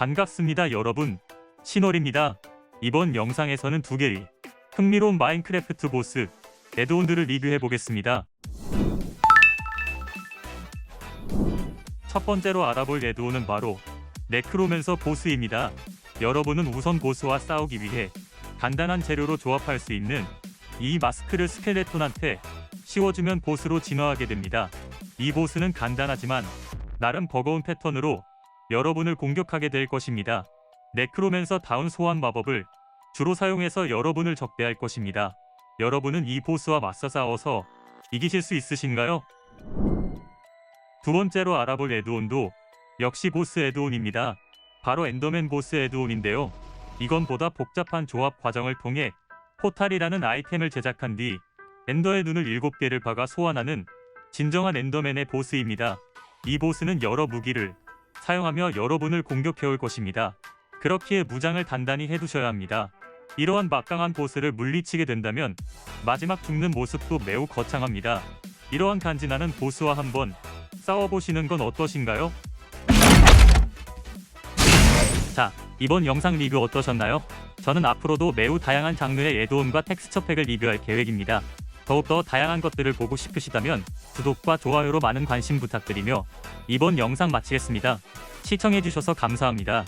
반갑습니다 여러분. 신월입니다. 이번 영상에서는 두 개의 흥미로운 마인크래프트 보스 에드온들을 리뷰해 보겠습니다. 첫 번째로 알아볼 에드온은 바로 네크로맨서 보스입니다. 여러분은 우선 보스와 싸우기 위해 간단한 재료로 조합할 수 있는 이 마스크를 스켈레톤한테 씌워주면 보스로 진화하게 됩니다. 이 보스는 간단하지만 나름 버거운 패턴으로 여러분을 공격하게 될 것입니다. 네크로맨서 다운 소환 마법을 주로 사용해서 여러분을 적대할 것입니다. 여러분은 이 보스와 맞서 싸워서 이기실 수 있으신가요? 두 번째로 알아볼 에드온도 역시 보스 에드온입니다. 바로 엔더맨 보스 에드온인데요. 이건 보다 복잡한 조합 과정을 통해 포탈이라는 아이템을 제작한 뒤 엔더의 눈을 7개를 박아 소환하는 진정한 엔더맨의 보스입니다. 이 보스는 여러 무기를 사용하며 여러분을 공격해올 것입니다. 그렇기에 무장을 단단히 해두셔야 합니다. 이러한 막강한 보스를 물리치게 된다면 마지막 죽는 모습도 매우 거창합니다. 이러한 간지나는 보스와 한번 싸워보시는 건 어떠신가요? 자, 이번 영상 리뷰 어떠셨나요? 저는 앞으로도 매우 다양한 장르의 에드온과 텍스처 팩을 리뷰할 계획입니다. 더욱더 다양한 것들을 보고 싶으시다면 구독과 좋아요로 많은 관심 부탁드리며 이번 영상 마치겠습니다. 시청해주셔서 감사합니다.